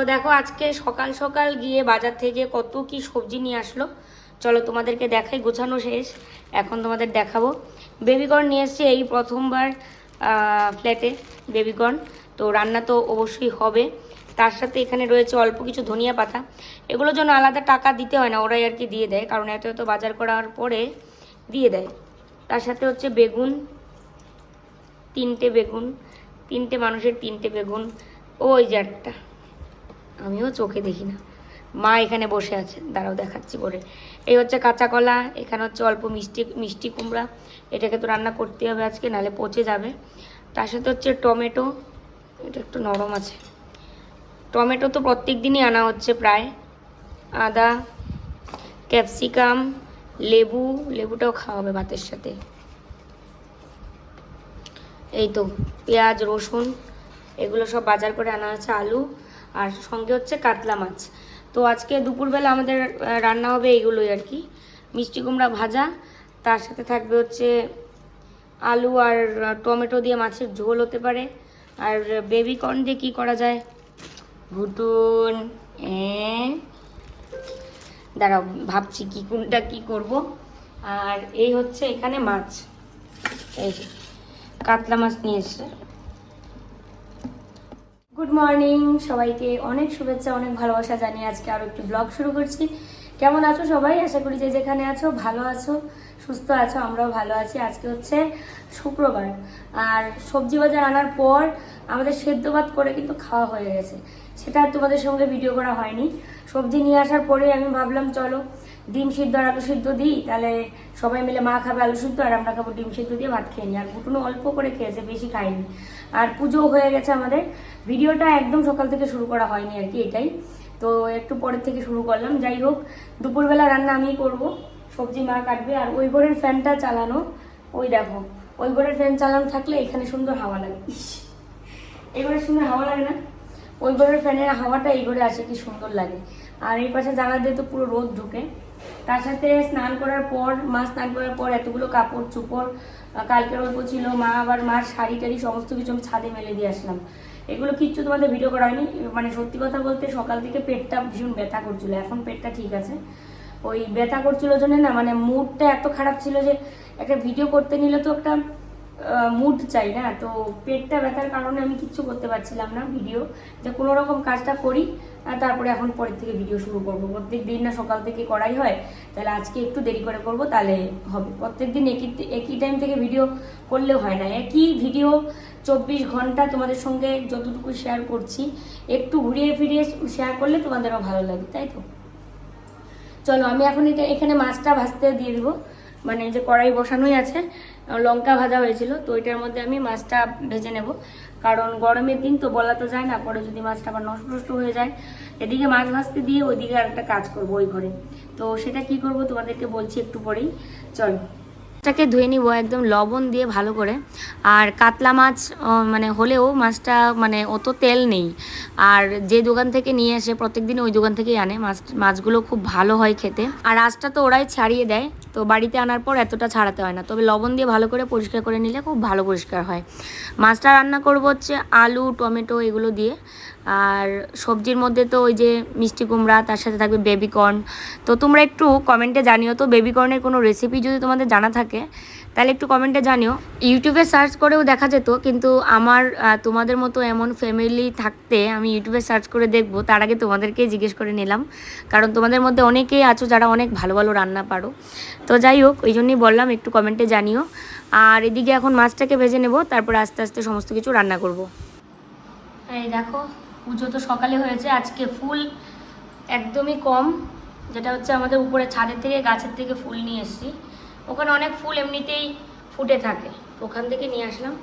তো দেখো আজকে সকাল সকাল গিয়ে বাজার থেকে কত কি সবজি নিয়ে আসলো। চলো তোমাদেরকে দেখাই, গোছানো শেষ। এখন তোমাদের দেখাবো। বেবিকর্ন নিয়ে এসছে এই প্রথমবার ফ্ল্যাটে বেবিকর্ন। তো রান্না তো অবশ্যই হবে। তার সাথে এখানে রয়েছে অল্প কিছু ধনিয়া পাতা। এগুলোর জন্য আলাদা টাকা দিতে হয় না, ওরাই আর কি দিয়ে দেয়। কারণ এত এত বাজার করার পরে দিয়ে দেয়। তার সাথে হচ্ছে বেগুন, তিনটে বেগুন, তিনটে মানুষের তিনটে বেগুন। ওই যে একটা। আমিও চোখে দেখি না। মা এখানে বসে আছে। দাঁড়াও, দেখাচ্ছি করে এই হচ্ছে কাঁচা কলা, এখানে হচ্ছে অল্প মিষ্টি মিষ্টি কুমড়া। এটাকে তো রান্না করতে হবে আজকে, নাহলে পচে যাবে। তার সাথে হচ্ছে টমেটো, এটা একটু নরম আছে। টমেটো তো প্রত্যেক দিনই আনা হচ্ছে প্রায়। আদা, ক্যাপসিকাম, লেবু, লেবুটাও খাওয়া হবে ভাতের সাথে। এই তো, পেঁয়াজ, রসুন, এগুলো সব বাজার করে আনা আছে আলু আর সঙ্গে হচ্ছে কাতলা মাছ। তো আজকে দুপুরবেলা আমাদের রান্না হবে এইগুলোই আর কি। মিষ্টি কুমড়া ভাজা, তার সাথে থাকবে হচ্ছে আলু আর টমেটো দিয়ে মাছের ঝোল হতে পারে। আর বেবি কর্ন দিয়ে কী করা যায়? ভুটুন দাঁড়াও, ভাবছি কি কোনটা কি করব। আর এই হচ্ছে এখানে মাছ। এই কাতলা মাছ নিয়ে এসছে। গুড মর্নিং সবাইকে অনেক শুভেচ্ছা, অনেক ভালোবাসা জানিয়ে আজকে আরও একটি ব্লগ শুরু করছি। কেমন আছো সবাই? আশা করি যে যেখানে আছো, ভালো আছো, সুস্থ আছো, আমরাও ভালো আছি। আজকে হচ্ছে শুক্রবার। আর সবজি বাজার আনার পর আমাদের সেদ্ধ ভাত করে কিন্তু খাওয়া হয়ে গেছে। সেটা আর তোমাদের সঙ্গে ভিডিও করা হয়নি। সবজি নিয়ে আসার পরে আমি ভাবলাম, চলো ডিম সিদ্ধ আর আলু সিদ্ধ দিই, তাহলে সবাই মিলে মা খাবে আলু সিদ্ধ আর আমরা খাব ডিম সিদ্ধ দিয়ে ভাত খেয়ে নিই। আর বুটুনো অল্প করে খেয়েছে, বেশি খাইনি আর পুজোও হয়ে গেছে আমাদের। ভিডিওটা একদম সকাল থেকে শুরু করা হয়নি আর কি এটাই। তো একটু পরের থেকে শুরু করলাম। যাই হোক, দুপুরবেলা রান্না আমিই করব। সবজি মা কাটবে। আর ওই ঘরের ফ্যানটা চালানো, ওই দেখো, ওই ঘরের ফ্যান চালানো থাকলে এখানে সুন্দর হাওয়া লাগে। এই ঘরে সুন্দর হাওয়া লাগে না? ওই ঘরের ফ্যানের হাওয়াটা এই ঘরে আসে, কি সুন্দর লাগে। আর এই পাশে জানলা দিয়ে তো পুরো রোদ ঢুকে। তার সাথে স্নান করার পর, মা স্নান করার পর এতগুলো কাপড়, চোপড় কালকের অল্প ছিল, মা আবার মার শাড়ি টাড়ি সমস্ত কিছু আমি ছাদে মেলে দিয়ে আসলাম। এগুলো কিচ্ছু তোমাদের ভিডিও করা হয়নি। মানে সত্যি কথা বলতে সকাল থেকে পেটটা ভীষণ ব্যথা করছিল। এখন পেটটা ঠিক আছে। ওই ব্যথা করছিল জন্য না মানে মুডটা এত খারাপ ছিল যে একটা ভিডিও করতে নিলে তো একটা মুড চাই, না? তো পেটটা ব্যথার কারণে আমি কিচ্ছু করতে পারছিলাম না ভিডিও যে কোনো রকম কাজটা করি তারপরে এখন পরের থেকে ভিডিও শুরু করব। প্রত্যেক দিন না সকাল থেকে করাই হয়, তাহলে আজকে একটু দেরি করে করব, তাহলে হবে। প্রত্যেক দিন একই একই টাইম থেকে ভিডিও করলেও হয় না। একই ভিডিও চব্বিশ ঘণ্টা তোমাদের সঙ্গে যতটুকু শেয়ার করছি, একটু ঘুরিয়ে ফিরিয়ে শেয়ার করলে তোমাদেরও ভালো লাগে, তাই তো? চলো, আমি এখন এটা, এখানে মাছটা ভাজতে দিয়ে দিব। মানে যে কড়াই বসানোই আছে, লঙ্কা ভাজা হয়েছিল, তো ওইটার মধ্যে আমি মাছটা ভেজে নেব। কারণ গরমের দিন তো বলা তো যায় না, পরে যদি মাছটা আবার নষ্ট নষ্ট হয়ে যায়, এদিকে মাছ ভাজতে দিয়ে ওইদিকে আর একটা কাজ করব ওই ঘরে। তো সেটা কি করব তোমাদেরকে বলছি একটু পরেই। চলো। মাছটাকে ধুয়ে নিব, একদম লবণ দিয়ে ভালো করে। আর কাতলা মাছ মানে হলেও মাছটা মানে অত তেল নেই। আর যে দোকান থেকে নিয়ে আসে, প্রত্যেকদিন ওই দোকান থেকেই আনে। মাছ, মাছগুলো খুব ভালো হয় খেতে। আর আঁচটা তো ওরাই ছাড়িয়ে দেয়। তো বাড়িতে আনার পর এতটা ছাড়াতে হয় না। তবে লবণ দিয়ে ভালো করে পরিষ্কার করে নিলে খুব ভালো পরিষ্কার হয়। মাছটা রান্না করব হচ্ছে আলু, টমেটো এগুলো দিয়ে। আর সবজির মধ্যে তো ওই যে মিষ্টি কুমড়া, তার সাথে থাকবে বেবিকর্ন তো তোমরা একটু কমেন্টে জানিও তো বেবিকর্নের কোনো রেসিপি যদি তোমাদের জানা থাকে, তাহলে একটু কমেন্টে জানিও। ইউটিউবে সার্চ করেও দেখা যেত, কিন্তু আমার তোমাদের মতো এমন ফ্যামিলি থাকতে আমি ইউটিউবে সার্চ করে দেখব, তার আগে তোমাদেরকেই জিজ্ঞেস করে নিলাম। কারণ তোমাদের মধ্যে অনেকেই আছো যারা অনেক ভালো ভালো রান্না পারো। তো যাই হোক, ওই জন্যই বললাম, একটু কমেন্টে জানিও। আর এদিকে এখন মাছটাকে ভেজে নেব, তারপরে আস্তে আস্তে সমস্ত কিছু রান্না করব। এই দেখো পুজো তো সকালে হয়েছে, আজকে ফুল একদমই কম। যেটা হচ্ছে আমাদের উপরে ছাদের থেকে গাছের থেকে ফুল নিয়ে এসছি। ওখানে অনেক ফুল এমনিতেই ফুটে থাকে। ওখান থেকে নিয়ে আসলাম।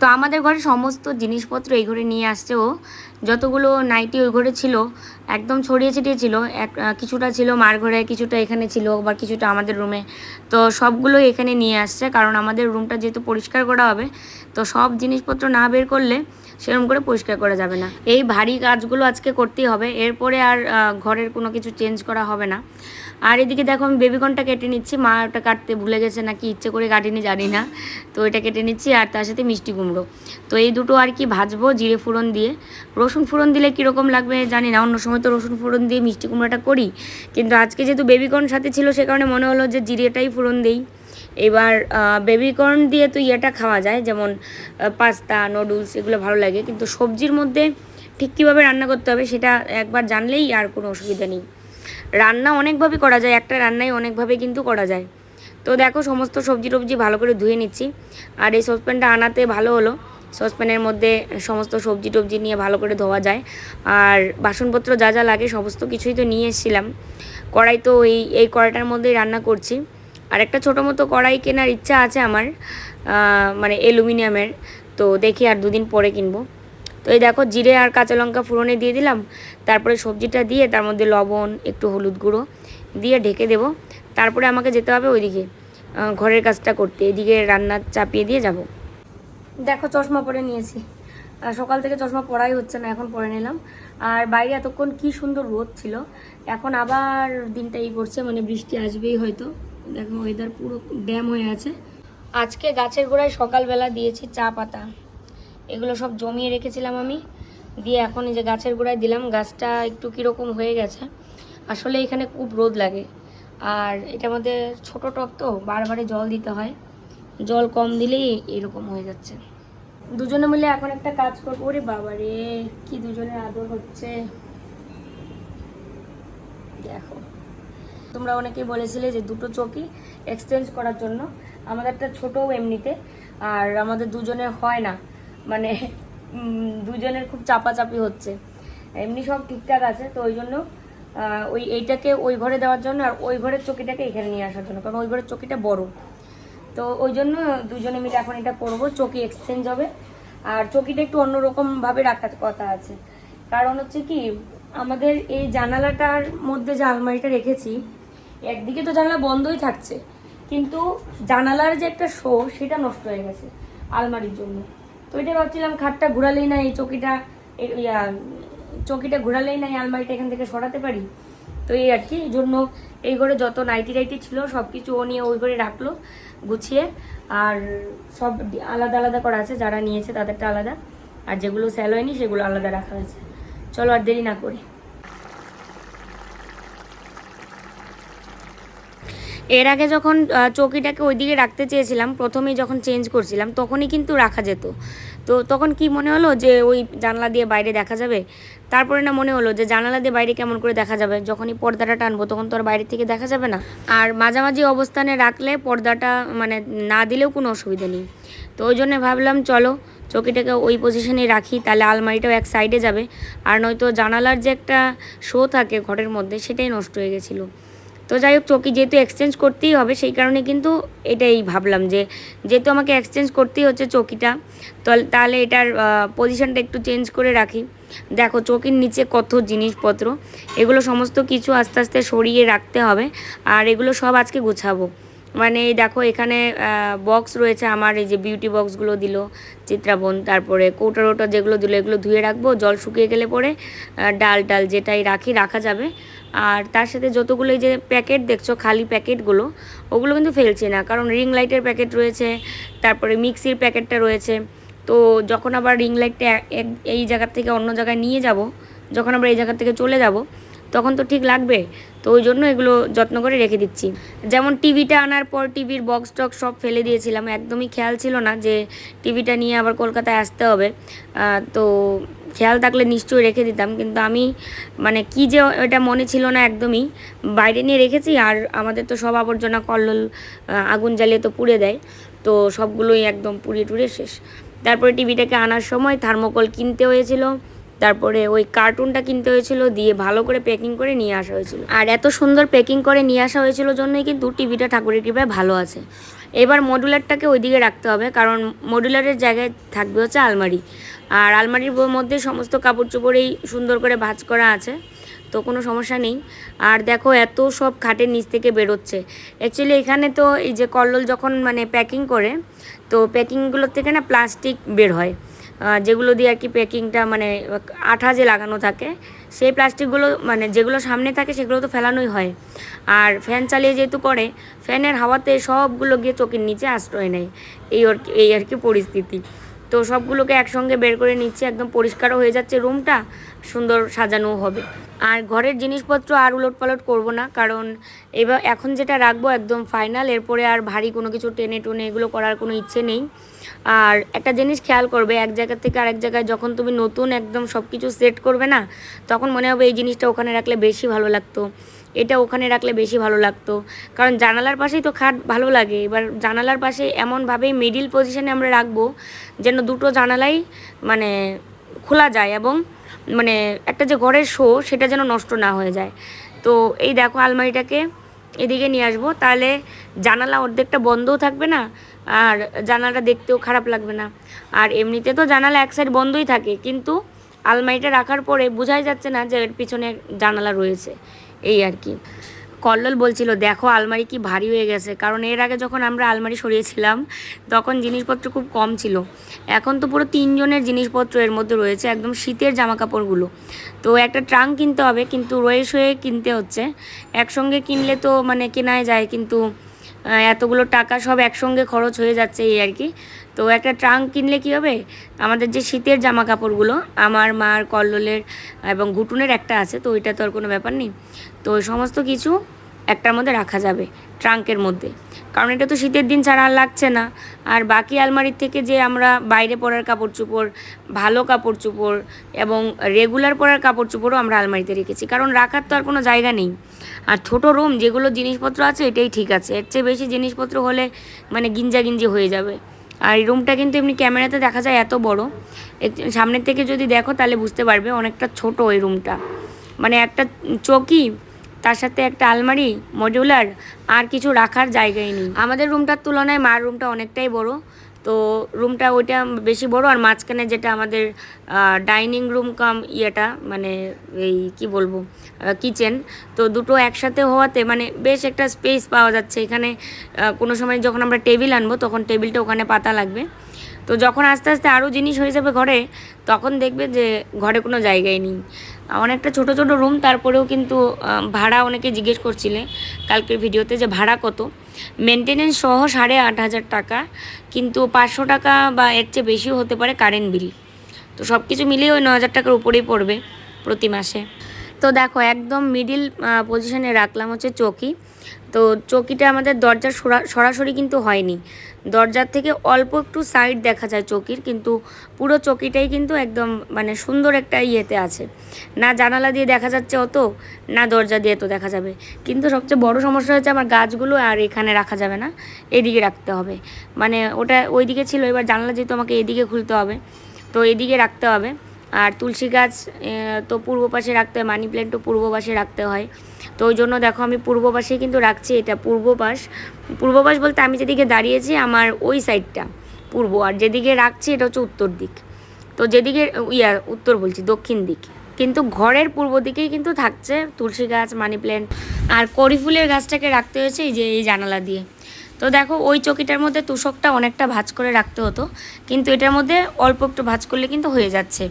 তো আমাদের ঘরে সমস্ত জিনিসপত্র এই ঘরে নিয়ে আসছে ও। যতগুলো নাইটি ওই ঘরে ছিল, একদম ছড়িয়ে ছিটিয়ে ছিল, এক কিছুটা ছিল মার ঘরে, কিছুটা এখানে ছিল বা কিছুটা আমাদের রুমে তো সবগুলো এখানে নিয়ে আসছে, কারণ আমাদের রুমটা যেহেতু পরিষ্কার করা হবে, তো সব জিনিসপত্র না বের করলে সেরকম করে পরিষ্কার করা যাবে না। এই ভারী কাজগুলো আজকে করতেই হবে। এরপরে আর ঘরের কোনো কিছু চেঞ্জ করা হবে না। আর এদিকে দেখো আমি বেবিকনটা কেটে নিচ্ছি। মা ওটা কাটতে ভুলে গেছে, নাকি ইচ্ছে করে কাটিনি জানি না। তো এটা কেটে নিচ্ছি আর তার সাথে মিষ্টি কুমড়ো। তো এই দুটো আর কি ভাজবো জিরে ফোড়ন দিয়ে। রসুন ফোড়ন দিলে কীরকম লাগবে জানি না। অন্য সময় তো রসুন ফোড়ন দিয়ে মিষ্টি কুমড়োটা করি। কিন্তু আজকে যেহেতু বেবিকর্ন সাথে ছিল, সে কারণে মনে হলো যে জিরেটাই ফোড়ন দিই। এবার বেবিকর্ন দিয়ে তো ইয়েটা খাওয়া যায়, যেমন পাস্তা নুডলস এগুলো ভালো লাগে, কিন্তু সবজির মধ্যে ঠিক কীভাবে রান্না করতে হবে সেটা একবার জানলেই আর কোনো অসুবিধা নেই। রান্না অনেকভাবে করা যায়, একটা রান্নাই অনেকভাবে কিন্তু করা যায়। তো দেখো, সমস্ত সবজি টবজি ভালো করে ধুয়ে নিচ্ছি। আর এই সসপ্যানটা আনাতে ভালো হলো। সসপ্যানের মধ্যে সমস্ত সবজি টবজি নিয়ে ভালো করে ধোয়া যায়। আর বাসনপত্র যা যা লাগে, সমস্ত কিছুই তো নিয়ে এসেছিলাম। কড়াই তো এই এই কড়াইটার মধ্যেই রান্না করছি। আর একটা ছোটো মতো কড়াই কেনার ইচ্ছা আছে আমার মানে অ্যালুমিনিয়ামের। তো দেখি আর দুদিন পরে কিনবো। তো এই দেখো, জিরে আর কাঁচা লঙ্কা ফোড়নে দিয়ে দিলাম। তারপরে সবজিটা দিয়ে তার মধ্যে লবণ, একটু হলুদ গুঁড়ো দিয়ে ঢেকে দেব। তারপরে আমাকে যেতে হবে ওইদিকে ঘরের কাজটা করতে। এদিকে রান্না চাপিয়ে দিয়ে যাব। দেখো, চশমা পরে নিয়েছি। সকাল থেকে চশমা পরাই হচ্ছে না, এখন পরে নিলাম। আর বাইরে এতক্ষণ কি সুন্দর রোদ ছিল। এখন আবার দিনটা এই করছে মানে বৃষ্টি আসবেই হয়তো। দেখো ওয়েদার পুরো ড্যাম হয়ে আছে। আজকে গাছের গোড়ায় সকালবেলা দিয়েছি চা পাতা। এগুলো সব জমিয়ে রেখেছিলাম আমি। দিয়ে এখন এই যে গাছের গোড়ায় দিলাম, গাছটা একটু কীরকম হয়ে গেছে। আসলে এখানে খুব রোদ লাগে। আর এটার মধ্যে ছোট টব তো বারবারে জল দিতে হয়। জল কম দিলেই এরকম হয়ে যাচ্ছে। দুজনে মিলে এখন একটা কাজ করব। রে বাবা রে কি দুজনের আদর হচ্ছে। দেখো। তোমরা অনেকেই বলেছিলে যে দুটো চকি এক্সচেঞ্জ করার জন্য। আমাদের একটা ছোটও এমনিতে, আর আমাদের দুজনের হয় না। মানে দুজনের খুব চাপাচাপি হচ্ছে। এমনি সব ঠিকঠাক আছে, তো ওই জন্য ওই এইটাকে ওই ঘরে দেওয়ার জন্য আর ওই ঘরের চকিটাকে এখানে নিয়ে আসার জন্য, কারণ ওই ঘরের চকিটা বড়। তো ওই জন্য দুজনে মিলে এখন এটা করব, চকি এক্সচেঞ্জ হবে। আর চকিটা একটু অন্যরকমভাবে রাখার কথা আছে। কারণ হচ্ছে কি, আমাদের এই জানালাটার মধ্যে যে আলমারিটা রেখেছি একদিকে তো জানালা বন্ধই থাকছে, কিন্তু জানালার যে একটা শো, সেটা নষ্ট হয়ে গেছে আলমারির জন্য। তো এটা ভাবছিলাম খাটটা ঘোরালেই না, এই চকিটা চকিটা ঘোরালেই না, এই আলমারিটা এখান থেকে সরাতে পারি। তো এই আর কি, এই জন্য এই ঘরে যত নাইটি টাইটি ছিল সব কিছু ও নিয়ে ওই ঘরে রাখল, গুছিয়ে। আর সব আলাদা আলাদা করা আছে, যারা নিয়েছে তাদেরটা আলাদা। আর যেগুলো সেল হয়নি, সেগুলো আলাদা রাখা হয়েছে। চলো আর দেরি না করি। এর আগে যখন চৌকিটাকে ওইদিকে রাখতে চেয়েছিলাম, প্রথমেই যখন চেঞ্জ করছিলাম, তখনই কিন্তু রাখা যেত। তো তখন কি মনে হলো যে ওই জানলা দিয়ে বাইরে দেখা যাবে? তারপরে না মনে হলো যে জানালা দিয়ে বাইরে কেমন করে দেখা যাবে? যখনই পর্দাটা টানবো, তখন তো আর বাইরে থেকে দেখা যাবে না। আর মাঝামাঝি অবস্থানে রাখলে পর্দাটা মানে না দিলেও কোনো অসুবিধা নেই। তো ওই জন্য ভাবলাম, চলো চৌকিটাকে ওই পজিশনে রাখি, তাহলে আলমারিটাও এক সাইডে যাবে। আর নয়তো জানালার যে একটা শো থাকে ঘরের মধ্যে, সেটাই নষ্ট হয়ে গেছিল। তো যাই হোক চৌকি যেহেতু এক্সচেঞ্জ করতেই হবে, সেই কারণে কিন্তু এটাই ভাবলাম যে, যেহেতু আমাকে এক্সচেঞ্জ করতেই হচ্ছে চৌকিটা, তো তাহলে এটার পজিশনটা একটু চেঞ্জ করে রাখি। দেখো, চৌকির নিচে কত জিনিসপত্র, এগুলো সমস্ত কিছু আস্তে আস্তে সরিয়ে রাখতে হবে, আর এগুলো সব আজকে গুছাবো। মানে দেখো, এখানে বক্স রয়েছে আমার, এই যে বিউটি বক্সগুলো দিল চিত্রাবন তারপরে কৌটা রোটা যেগুলো দিল, এগুলো ধুয়ে রাখব, জল শুকিয়ে গেলে পরে ডাল টাল যেটাই রাখি, রাখা যাবে। আর তার সাথে যতগুলো যে প্যাকেট দেখছ, খালি প্যাকেটগুলো, ওগুলো কিন্তু ফেলছি না, কারণ রিং লাইটের প্যাকেট রয়েছে, তারপরে মিক্সির প্যাকেটটা রয়েছে। তো যখন আবার রিং লাইটটা এই জায়গা থেকে অন্য জায়গায় নিয়ে যাব, যখন আমরা এই জায়গা থেকে চলে যাব, তখন তো ঠিক লাগবে। তো ওই জন্য এগুলো যত্ন করে রেখে দিচ্ছি। যেমন টিভিটা আনার পর টিভির বক্স টক্স সব ফেলে দিয়েছিলাম, একদমই খেয়াল ছিল না যে টিভিটা নিয়ে আবার কলকাতায় আসতে হবে। তো খেয়াল থাকলে নিশ্চয়ই রেখে দিতাম, কিন্তু আমি মানে কি যে এটা মনে ছিল না একদমই। বাইরে নিয়ে রেখেছি আর আমাদের তো সব আবর্জনা কল্লোল আগুন জ্বালিয়ে তো পুড়ে দেয়, তো সবগুলোই একদম পুড়িয়ে টুড়িয়ে শেষ। তারপরে টিভিটাকে আনার সময় থার্মোকল কিনতে হয়েছিল, তারপরে ওই কার্টুনটা কিনতে হয়েছিল, দিয়ে ভালো করে প্যাকিং করে নিয়ে আসা হয়েছিল। আর এত সুন্দর প্যাকিং করে নিয়ে আসা হয়েছিল জন্যই কিন্তু টিভিটা ঠাকুরের কৃপায় ভালো আছে। এবার মডুলারটাকে ওইদিকে রাখতে হবে, কারণ মডুলারের জায়গায় থাকবে হচ্ছে আলমারি। আর আলমারির মধ্যে সমস্ত কাপড় চোপড়েই সুন্দর করে ভাজ করা আছে, তো কোনো সমস্যা নেই। আর দেখো, এত সব খাটের নিচ থেকে বেরোচ্ছে। অ্যাকচুয়ালি এখানে তো এই যে কল্লল যখন মানে প্যাকিং করে, তো প্যাকিংগুলোর থেকে না প্লাস্টিক বের হয়। যেগুলো দিয়ে আর কি প্যাকিংটা মানে আঠা যে লাগানো থাকে, সেই প্লাস্টিকগুলো মানে যেগুলো সামনে থাকে সেগুলো তো ফেলানোই হয়। আর ফ্যান চালিয়ে যেহেতু করে, ফ্যানের হাওয়াতে সবগুলো গিয়ে চোখের নিচে আশ্রয় নেয়। এই আর কি, এই আর কি পরিস্থিতি। তো সবগুলোকে একসঙ্গে বের করে নিচ্ছে, একদম পরিষ্কারও হয়ে যাচ্ছে রুমটা সুন্দর সাজানো হবে। আর ঘরের জিনিসপত্র আর উলট পালট করব না, কারণ এবার এখন যেটা রাখব একদম ফাইনাল এরপরে আর ভারী কোনো কিছু টেনে টুনে এগুলো করার কোনো ইচ্ছে নেই। আর একটা জিনিস খেয়াল করবে, এক জায়গা থেকে আরেক জায়গায় যখন তুমি নতুন একদম সব কিছু সেট করবে না, তখন মনে হবে এই জিনিসটা ওখানে রাখলে বেশি ভালো লাগতো, এটা ওখানে রাখলে বেশি ভালো লাগতো। কারণ জানালার পাশেই তো খাট ভালো লাগে, এবার জানালার পাশে এমনভাবেই মিডিল পজিশনে আমরা রাখব, যেন দুটো জানালাই মানে খোলা যায় এবং মানে একটা যে ঘরের শো সেটা যেন নষ্ট না হয়ে যায়। তো এই দেখো আলমারিটাকে এদিকে নিয়ে আসব। তাহলে জানালা অর্ধেকটা বন্ধও থাকবে না, আর জানালাটা দেখতেও খারাপ লাগবে না। আর এমনিতে তো জানালা এক সাইড বন্ধই থাকে, কিন্তু আলমারিটা রাখার পরে বোঝাই যাচ্ছে না যে এর পিছনে জানালা রয়েছে। এই আর কি। কল্লোল বলছিল, দেখো, আলমারি কি ভারী হয়ে গেছে। কারণ এর আগে যখন আমরা আলমারি সরিয়েছিলাম, তখন জিনিসপত্র খুব কম ছিল। এখন তো পুরো তিনজনের জিনিসপত্র এর মধ্যে রয়েছে, একদম শীতের জামা কাপড়গুলো তো একটা ট্রাঙ্ক কিনতে হবে, কিন্তু রয়ে শয়ে কিনতে হচ্ছে। একসঙ্গে কিনলে তো মানে কেনাই যায়, কিন্তু এতগুলো টাকা সব একসঙ্গে খরচ হয়ে যাচ্ছে এই আর কি। তো একটা ট্রাঙ্ক কিনলে কি হবে? আমাদের যে শীতের জামা কাপড়গুলো আমার মার কল্লোলের এবং ঘুটুনের একটা আছে, তো ওইটা তো আর কোনো ব্যাপার নেই। তো সমস্ত কিছু একটার মধ্যে রাখা যাবে, ট্রাঙ্কের মধ্যে। কারণ এটা তো শীতের দিন, ছাড়া আর লাগছে না। আর বাকি আলমারির থেকে যে আমরা বাইরে পরার কাপড় চোপড়, ভালো কাপড় চোপড় এবং রেগুলার পরার কাপড় চোপড়ও আমরা আলমারিতে রেখেছি। কারণ রাখার তো আর কোনো জায়গা নেই। আর ছোট রুম যেগুলো জিনিসপত্র আছে, এটাই ঠিক আছে। এর চেয়ে বেশি জিনিসপত্র হলে মানে গিঞ্জা গিঞ্জি হয়ে যাবে। আর এই রুমটা কিন্তু এমনি ক্যামেরাতে দেখা যায় এত বড়। সামনের থেকে যদি দেখো তাহলে বুঝতে পারবে অনেকটা ছোট ওই রুমটা মানে একটা চৌকি, তার সাথে একটা আলমারি মডিউলার আর কিছু রাখার জায়গায় নেই। আমাদের রুমটার তুলনায় মার রুমটা অনেকটাই বড়। তো রুমটা ওইটা বেশি বড় আর মাঝখানে যেটা আমাদের ডাইনিং রুম কাম ইয়েটা মানে এই কি বলব কিচেন তো দুটো একসাথে হওয়াতে মানে বেশ একটা স্পেস পাওয়া যাচ্ছে। এখানে কোনো সময় যখন আমরা টেবিল আনব তখন টেবিলটা ওখানে পাতা লাগবে। তো যখন আস্তে আস্তে আরও জিনিস হয়ে যাবে ঘরে, তখন দেখবে যে ঘরে কোনো জায়গায় নেই। অনেকটা ছোট ছোট রুম তারপরেও কিন্তু ভাড়া অনেকে জিজ্ঞেস করছিলে কালকের ভিডিওতে যে ভাড়া কত। মেনটেনেন্স সহ সাড়ে আট হাজার টাকা, কিন্তু পাঁচশো টাকা বা এর চেয়ে বেশিও হতে পারে কারেন্ট বিল তো সব কিছু মিলিয়ে ওই ন হাজার টাকার উপরেই পড়বে প্রতি মাসে। তো দেখো, একদম মিডিল পজিশনে রাখলাম হচ্ছে চকি। তো চকিটা আমাদের দরজার সরা- সরাসরি কিন্তু হয়নি। দরজার থেকে অল্প একটু সাইড দেখা যায় চকির, কিন্তু পুরো চকিটাই কিন্তু একদম মানে সুন্দর একটা ইয়েতে আছে। না জানালা দিয়ে দেখা যাচ্ছে অত, না দরজা দিয়ে তো দেখা যাবে। কিন্তু সবচেয়ে বড় সমস্যা হচ্ছে আমার গাছগুলো আর এখানে রাখা যাবে না, এদিকে রাখতে হবে। মানে ওটা ওইদিকে ছিল, এবার জানালা যেহেতু আমাকে এদিকে খুলতে হবে, তো এদিকে রাখতে হবে। আর তুলসী গাছ তো পূর্ব পাশে রাখতে হয়, মানি প্ল্যান্টও পূর্ব পাশে রাখতে হয়। তো ওই জন্য দেখো আমি পূর্ব কিন্তু রাখছি এটা পূর্ব পাশ। পূর্ব পাশ বলতে আমি যেদিকে দাঁড়িয়েছি আমার ওই সাইডটা পূর্ব আর যেদিকে রাখছি এটা হচ্ছে উত্তর দিক। তো যেদিকে, ইয়া, উত্তর বলছি, দক্ষিণ দিক। কিন্তু ঘরের পূর্ব দিকেই কিন্তু থাকছে তুলসী গাছ, মানি প্ল্যান্ট আর করি ফুলের গাছটাকে রাখতে হয়েছে এই যে এই জানালা দিয়ে। তো দেখো, ওই চকিটার মধ্যে তুষকটা অনেকটা ভাজ করে রাখতে হতো, কিন্তু এটার মধ্যে অল্প একটু ভাজ করলে কিন্তু হয়ে যাচ্ছে।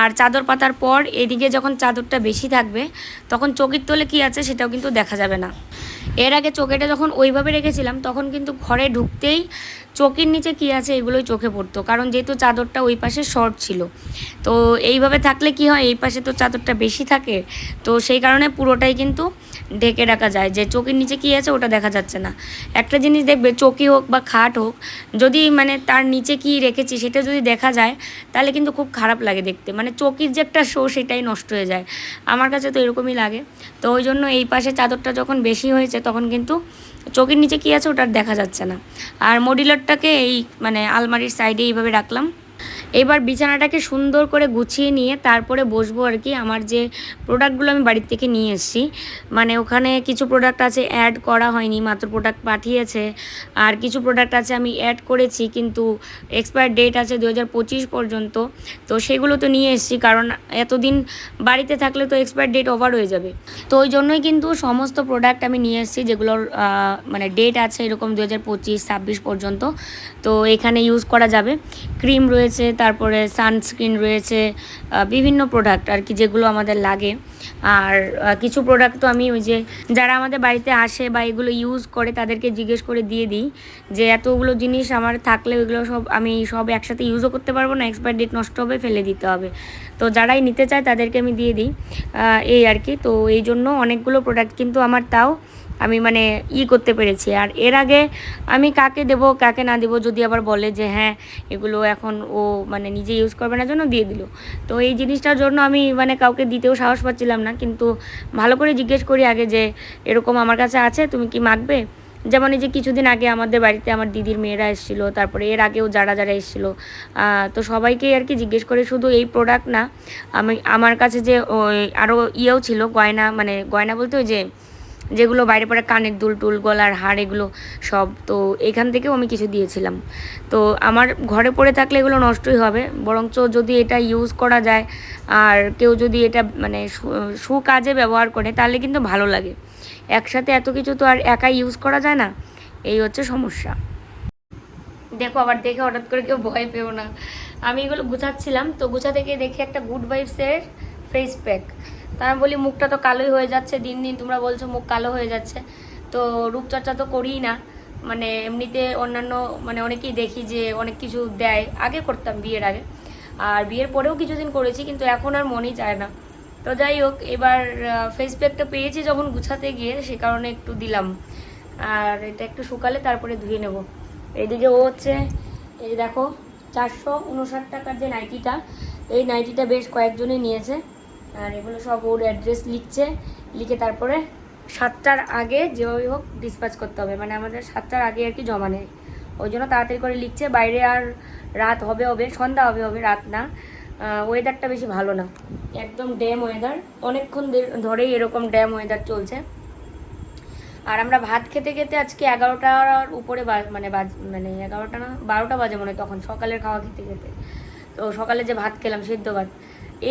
আর চাদর পাতার পর এদিকে যখন চাদরটা বেশি থাকবে, তখন চকির তলে কি আছে সেটাও কিন্তু দেখা যাবে না। এর আগে চোখেটা যখন ওইভাবে রেখেছিলাম, তখন কিন্তু ঘরে ঢুকতেই চোখের নিচে কি আছে এগুলোই চোখে পড়তো। কারণ যেহেতু চাদরটা ওই পাশে শর্ট ছিল। তো এইভাবে থাকলে কি হয়, এই পাশে তো চাদরটা বেশি থাকে। তো সেই কারণে পুরোটাই কিন্তু ঢেকে রাখা যায়। যে চোখের নিচে কি আছে, ওটা দেখা যাচ্ছে না। একটা জিনিস দেখবে চকি হোক বা খাট হোক, যদি মানে তার নিচে কি রেখেছি সেটা যদি দেখা যায়, তাহলে কিন্তু খুব খারাপ লাগে দেখতে। মানে চকির যে একটা শো সেটাই নষ্ট হয়ে যায়। আমার কাছে তো এরকমই লাগে। তো ওই জন্য এই পাশে চাদরটা যখন বেশি হয়েছে তখন কিন্তু চোখের নিচে কী আছে ওটা দেখা যাচ্ছে না। আর মডিলারটাকে এই মানে আলমারির সাইডে এইভাবে রাখলাম। এবার বিছানাটাকে সুন্দর করে গুছিয়ে নিয়ে তারপরে বসবো আর কি, আমার যে প্রোডাক্টগুলো আমি বাড়ির থেকে নিয়ে এসেছি। মানে ওখানে কিছু প্রোডাক্ট আছে অ্যাড করা হয়নি, মাত্র প্রোডাক্ট পাঠিয়েছে। আর কিছু প্রোডাক্ট আছে আমি অ্যাড করেছি, কিন্তু এক্সপায়ার ডেট আছে দুহাজার পঁচিশ পর্যন্ত। তো সেগুলো তো নিয়ে এসেছি, কারণ এতদিন বাড়িতে থাকলে তো এক্সপায়ার ডেট ওভার হয়ে যাবে। তো ওই জন্যই কিন্তু সমস্ত প্রোডাক্ট আমি নিয়ে এসেছি, যেগুলোর মানে ডেট আছে এরকম দু হাজার পর্যন্ত। তো এখানে ইউজ করা যাবে। ক্রিম রয়েছে তারপরে সানস্ক্রিন রয়েছে বিভিন্ন প্রোডাক্ট আর কি যেগুলো আমাদের লাগে। আর কিছু প্রোডাক্ট তো আমি ওই যে যারা আমাদের বাড়িতে আসে বা এগুলো ইউজ করে তাদেরকে জিজ্ঞেস করে দিয়ে দিই যে এতগুলো জিনিস আমার থাকলে ওইগুলো সব আমি সব একসাথে ইউজও করতে পারব না এক্সপায়ার ডেট নষ্ট হবে, ফেলে দিতে হবে। তো যারাই নিতে চায় তাদেরকে আমি দিয়ে দিই এই আর কি। তো এই জন্য অনেকগুলো প্রোডাক্ট কিন্তু আমার তাও আমি মানে ই করতে পেরেছি। আর এর আগে আমি কাকে দেব, কাকে না দেব যদি আবার বলে যে হ্যাঁ এগুলো এখন ও মানে নিজে ইউজ করবে না জন্য দিয়ে দিল। তো এই জিনিসটার জন্য আমি মানে কাউকে দিতেও সাহস পাচ্ছিলাম না। কিন্তু ভালো করে জিজ্ঞেস করি আগে যে এরকম আমার কাছে আছে, তুমি কি মাখবে যেমন এই যে কিছুদিন আগে আমাদের বাড়িতে আমার দিদির মেয়েরা এসেছিল, তারপরে এর আগেও যারা যারা এসেছিল তো সবাইকেই আর কি জিজ্ঞেস করে শুধু এই প্রোডাক্ট না, আমি, আমার কাছে যে ওই আরও ইয়েও ছিল, গয়না মানে গয়না বলতে ওই যে যেগুলো বাইরে পড়ে কানের দুল টুল, গলার হাড়, এগুলো সব। তো এখান থেকেও আমি কিছু দিয়েছিলাম। তো আমার ঘরে পড়ে থাকলে এগুলো নষ্টই হবে। বরঞ্চ যদি এটা ইউজ করা যায়, আর কেউ যদি এটা মানে সুকাজে ব্যবহার করে, তাহলে কিন্তু ভালো লাগে। একসাথে এত কিছু তো আর একা ইউজ করা যায় না। এই হচ্ছে সমস্যা। দেখো, আবার দেখে হঠাৎ করে কেউ ভয় পেও না। আমি এগুলো গুছাচ্ছিলাম। তো গুছা থেকে দেখি একটা গুড ভাইবসের ফেস প্যাক তা আমি বলি, মুখটা তো কালোই হয়ে যাচ্ছে দিন দিন, তোমরা বলছো মুখ কালো হয়ে যাচ্ছে। তো রূপচর্চা তো করিই না। মানে এমনিতে অন্যান্য মানে অনেকেই দেখি যে অনেক কিছু দেয়। আগে করতাম বিয়ের আগে। আর বিয়ের পরেও কিছুদিন করেছি, কিন্তু এখন আর মনেই চায় না। তো যাই হোক, এবার ফেস প্যাকটা পেয়েছি যখন গুছাতে গিয়ে, সে কারণে একটু দিলাম। আর এটা একটু শুকালে তারপরে ধুয়ে নেব। এইদিকে ও হচ্ছে, এই দেখো, চারশো উনষাট টাকার যে নাইটিটা, এই নাইটিটা বেশ কয়েকজনই নিয়েছে। আর এগুলো সব ওর অ্যাড্রেস লিখছে। লিখে তারপরে সাতটার আগে যেভাবে হোক ডিসপ্যাচ করতে হবে। মানে আমাদের সাতটার আগে আর কি জমা নেয় ওই জন্য তাড়াতাড়ি করে লিখছে, বাইরে আর রাত হবে হবে, সন্ধ্যা হবে হবে, রাত না। ওয়েদারটা বেশি ভালো না। একদম ড্যাম ওয়েদার অনেকক্ষণ ধরেই এরকম ড্যাম ওয়েদার চলছে। আর আমরা ভাত খেতে খেতে আজকে এগারোটার উপরে মানে মানে এগারোটা না, বারোটা বাজে মনে তখন সকালের খাওয়া খেতে খেতে। তো সকালে যে ভাত খেলাম, সেদ্ধ ভাত।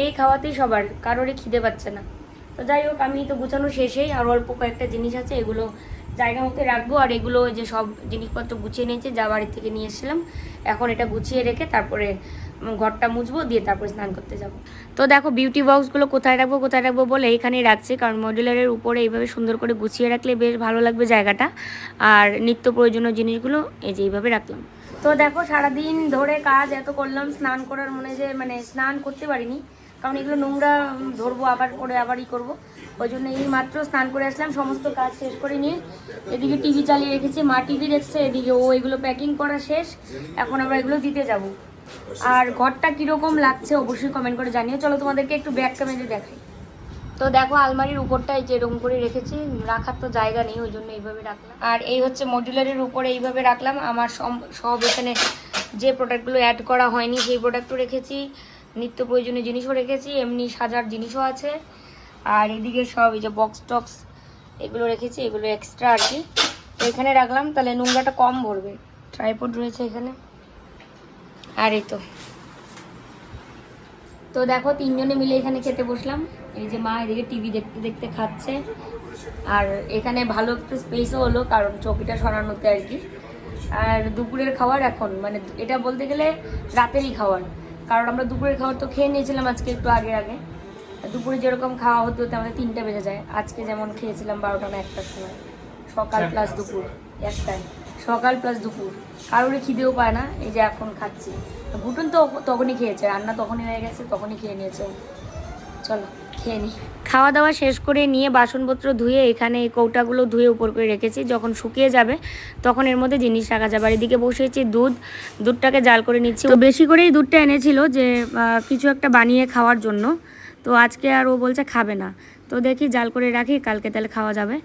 এই খাওয়াতেই সবার, কারোরই খিদে পাচ্ছে না। তো যাই হোক, আমি তো গুছানো শেষেই, আর অল্প কয়েকটা জিনিস আছে, এগুলো জায়গা মতো রাখব। আর এগুলো যে সব জিনিসপত্র গুছিয়ে নিয়েছে, যা বাড়ি থেকে নিয়ে এসেছিলাম। এখন এটা গুছিয়ে রেখে তারপরে ঘরটা মুছবো, দিয়ে তারপরে স্নান করতে যাব। তো দেখো বিউটি বক্সগুলো কোথায় রাখব কোথায় রাখব বলে এইখানেই রাখছি, কারণ মডুলারের উপরে এইভাবে সুন্দর করে গুছিয়ে রাখলে বেশ ভালো লাগবে জায়গাটা। আর নিত্য প্রয়োজনীয় জিনিসগুলো এই যে এইভাবে রাখলাম। তো দেখো সারাদিন ধরে কাজ, এত করলাম, স্নান করার মনে যে মানে স্নান করতে পারিনি। কারণ এগুলো নোংরা ধরবো, আবার করে আবারই করব। ওই জন্য এই মাত্র স্নান করে আসলাম, সমস্ত কাজ শেষ করে নিয়ে। এদিকে টিভি চালিয়ে রেখেছি, মা টিভি দেখছে, এদিকে ও এগুলো প্যাকিং করা শেষ। এখন আমরা এগুলো দিতে যাব। আর ঘরটা কীরকম লাগছে, অবশ্যই কমেন্ট করে জানিও। চলো তোমাদেরকে একটু ব্যাক ক্যামেরে দেখাই। তো দেখো আলমারির উপরটাই যে এরকম করে রেখেছি, রাখার তো জায়গা নেই, ওই জন্য এইভাবে রাখলাম। আর এই হচ্ছে মডুলারের উপরে এইভাবে রাখলাম, আমার সব এখানে যে প্রোডাক্টগুলো অ্যাড করা হয়নি সেই প্রোডাক্টও রেখেছি, নিত্য প্রয়োজনীয় জিনিসও রেখেছি, এমনি সাজার জিনিসও আছে। আর এদিকে সব এই যে বক্স টক্স এগুলো রেখেছি, এগুলো এক্সট্রা আর কি। তো এখানে রাখলাম, তাহলে নোংরাটা কম ভরবে। ট্রাইপড রয়েছে এখানে। আর এই তো। তো দেখো তিনজনে মিলে এখানে খেতে বসলাম। এই যে মা এদিকে টিভি দেখতে দেখতে খাচ্ছে। আর এখানে ভালো একটু স্পেসও হলো কারণ চৌকিটা সরানোতে আর কি। আর দুপুরের খাবার এখন মানে এটা বলতে গেলে রাতেরই খাবার কারণ আমরা দুপুরের খাবার তো খেয়ে নিয়েছিলাম আজকে একটু আগে আগে। দুপুরে যেরকম খাওয়া হতো হতে আমাদের তিনটা বেজে যায়। আজকে যেমন খেয়েছিলাম বারোটা না একটার সময়। সকাল প্লাস দুপুর একটাই সকাল প্লাস দুপুর। কারোরই খিদেও পায় না এই যে এখন খাচ্ছি। ঘুটুন তো তখনই খেয়েছে রান্না তখনই হয়ে গেছে তখনই খেয়ে নিয়েছে। চলো। খেয়ে নিই খাওয়া দাওয়া শেষ করে নিয়ে বাসনপত্র ধুয়ে এখানে এই কৌটাগুলো ধুয়ে উপর করে রেখেছি। যখন শুকিয়ে যাবে তখন এর মধ্যে জিনিস রাখা যাবে। আর এদিকে বসেছি দুধ, দুধটাকে জাল করে নিচ্ছি। তো বেশি করেই দুধটা এনেছিল যে কিছু একটা বানিয়ে খাওয়ার জন্য। তো আজকে আর ও বলছে খাবে না। তো দেখি জাল করে রাখি, কালকে তাহলে খাওয়া যাবে।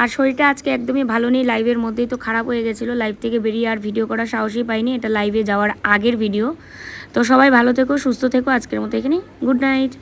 আর শরীরটা আজকে একদমই ভালো নেই, লাইভের মধ্যেই তো খারাপ হয়ে গেছিল। লাইভ থেকে বেরিয়ে আর ভিডিও করার সাহসই পাইনি। এটা লাইভে যাওয়ার আগের ভিডিও। তো সবাই ভালো থেকো, সুস্থ থেকো। আজকের মতো এখানে গুড নাইট।